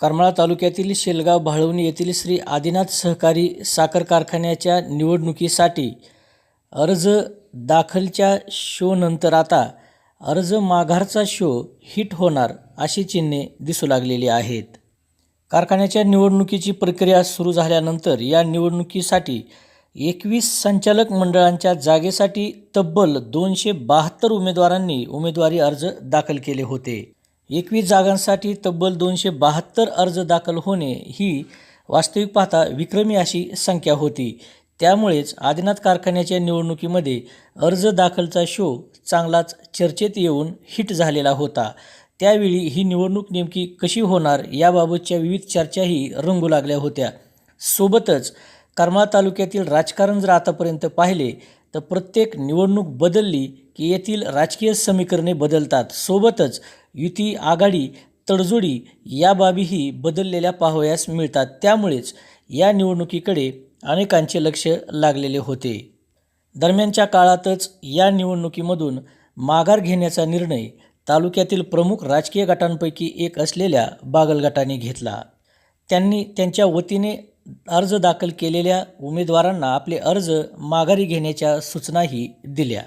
करमाळा तालुक्यातील शेलगाव भाळवणी येथील श्री आदिनाथ सहकारी साखर कारखान्याच्या निवडणुकीसाठी अर्ज दाखलच्या शोनंतर आता अर्ज माघारचा शो हिट होणार अशी चिन्हे दिसू लागलेली आहेत. कारखान्याच्या निवडणुकीची प्रक्रिया सुरू झाल्यानंतर या निवडणुकीसाठी एकवीस संचालक मंडळांच्या जागेसाठी तब्बल दोनशे बहात्तर उमेदवारांनी उमेदवारी अर्ज दाखल केले होते. एकवीस जागांसाठी तब्बल दोनशे बहात्तर अर्ज दाखल होणे ही वास्तविक पाहता विक्रमी अशी संख्या होती. त्यामुळेच आदिनाथ कारखान्याच्या निवडणुकीमध्ये अर्ज दाखलचा शो चांगलाच चर्चेत येऊन हिट झालेला होता. त्यावेळी ही निवडणूक नेमकी कशी होणार याबाबतच्या विविध चर्चाही रंगू लागल्या होत्या. सोबतच करमाळा तालुक्यातील राजकारण जर आतापर्यंत पाहिले तर प्रत्येक निवडणूक बदलली की येथील राजकीय समीकरणे बदलतात. सोबतच युती आघाडी तडजोडी या बाबीही बदललेल्या पाहावयास मिळतात. त्यामुळेच या निवडणुकीकडे अनेकांचे लक्ष लागलेले होते. दरम्यानच्या काळातच या निवडणुकीमधून माघार घेण्याचा निर्णय तालुक्यातील प्रमुख राजकीय गटांपैकी एक असलेल्या बागल गटाने घेतला. त्यांनी त्यांच्या वतीने अर्ज दाखल केलेल्या उमेदवारांना आपले अर्ज माघारी घेण्याच्या सूचनाही दिल्या.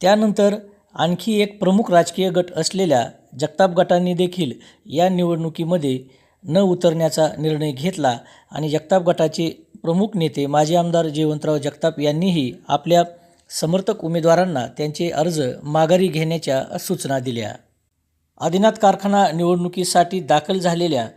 त्यानंतर आणखी एक प्रमुख राजकीय गट असलेल्या जगताप गटांनी देखील या निवडणुकीमध्ये न उतरण्याचा निर्णय घेतला आणि जगताप गटाचे प्रमुख नेते माजी आमदार जयवंतराव जगताप यांनीही आपल्या समर्थक उमेदवारांना त्यांचे अर्ज माघारी घेण्याच्या सूचना दिल्या. आदिनाथ कारखाना निवडणुकीसाठी दाखल झालेल्या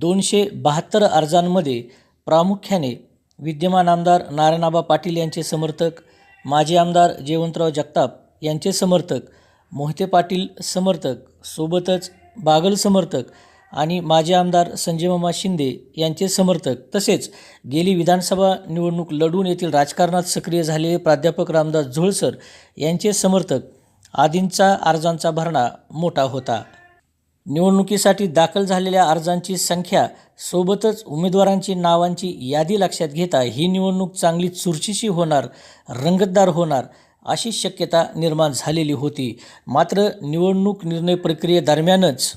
दोनशे बहात्तर अर्जांमध्ये प्रामुख्याने विद्यमान आमदार नारायणाबा पाटील यांचे समर्थक माजी आमदार जयवंतराव जगताप यांचे समर्थक मोहिते पाटील समर्थक सोबतच बागल समर्थक आणि माजी आमदार संजयमामा शिंदे यांचे समर्थक. तसेच गेली विधानसभा निवडणूक लढून येथील राजकारणात सक्रिय झालेले प्राध्यापक रामदास झोळसर यांचे समर्थक आदींचा अर्जांचा भरणा मोठा होता. निवडणुकीसाठी दाखल झालेल्या अर्जांची संख्या सोबतच उमेदवारांची नावांची यादी लक्षात घेता ही निवडणूक चांगली चुरशीची होणार रंगतदार होणार अशी शक्यता निर्माण झालेली होती. मात्र निवडणूक निर्णय प्रक्रियेदरम्यानच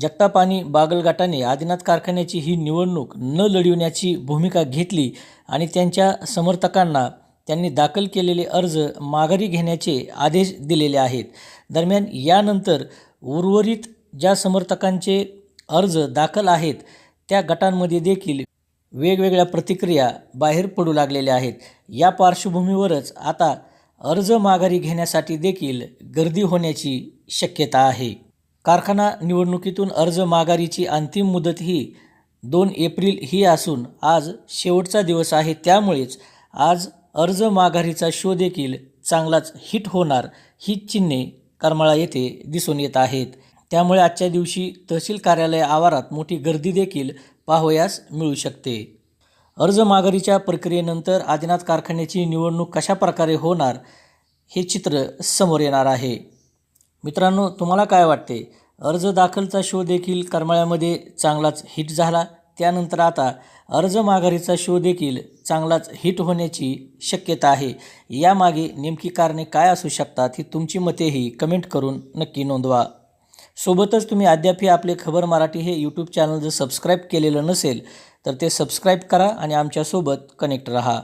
जगताप आणि आदिनाथ कारखान्याची ही निवडणूक न लढविण्याची भूमिका घेतली आणि त्यांच्या समर्थकांना त्यांनी दाखल केलेले अर्ज माघारी घेण्याचे आदेश दिलेले आहेत. दरम्यान यानंतर उर्वरित ज्या समर्थकांचे अर्ज दाखल आहेत त्या गटांमध्ये देखील वेगवेगळ्या प्रतिक्रिया बाहेर पडू लागलेल्या आहेत. या पार्श्वभूमीवरच आता अर्ज माघारी घेण्यासाठी देखील गर्दी होण्याची शक्यता आहे. कारखाना निवडणुकीतून अर्ज माघारीची अंतिम मुदत ही दोन एप्रिल ही असून आज शेवटचा दिवस आहे. त्यामुळेच आज अर्ज माघारीचा शो देखील चांगलाच हिट होणार ही चिन्हे करमाळा येथे दिसून येत आहेत. त्यामुळे आजच्या दिवशी तहसील कार्यालय आवारात मोठी गर्दी देखील पाहावयास मिळू शकते. अर्ज माघारीच्या प्रक्रियेनंतर आदिनाथ कारखान्याची निवडणूक कशा प्रकारे होणार हे चित्र समोर येणार आहे. मित्रांनो तुम्हाला काय वाटते? अर्ज दाखलचा शो देखील करमाळ्यामध्ये चांगलाच हिट झाला. त्यानंतर आता अर्ज माघारीचा शो देखील चांगलाच हिट होण्याची शक्यता आहे. यामागे नेमकी कारणे काय असू शकतात ही तुमची मतेही कमेंट करून नक्की नोंदवा. सोबतच तुम्ही अद्यापही आपले खबर मराठी हे यूट्यूब चॅनल जर सबस्क्राईब केलेलं नसेल तर ते सबस्क्राईब करा आणि आमच्यासोबत कनेक्ट रहा.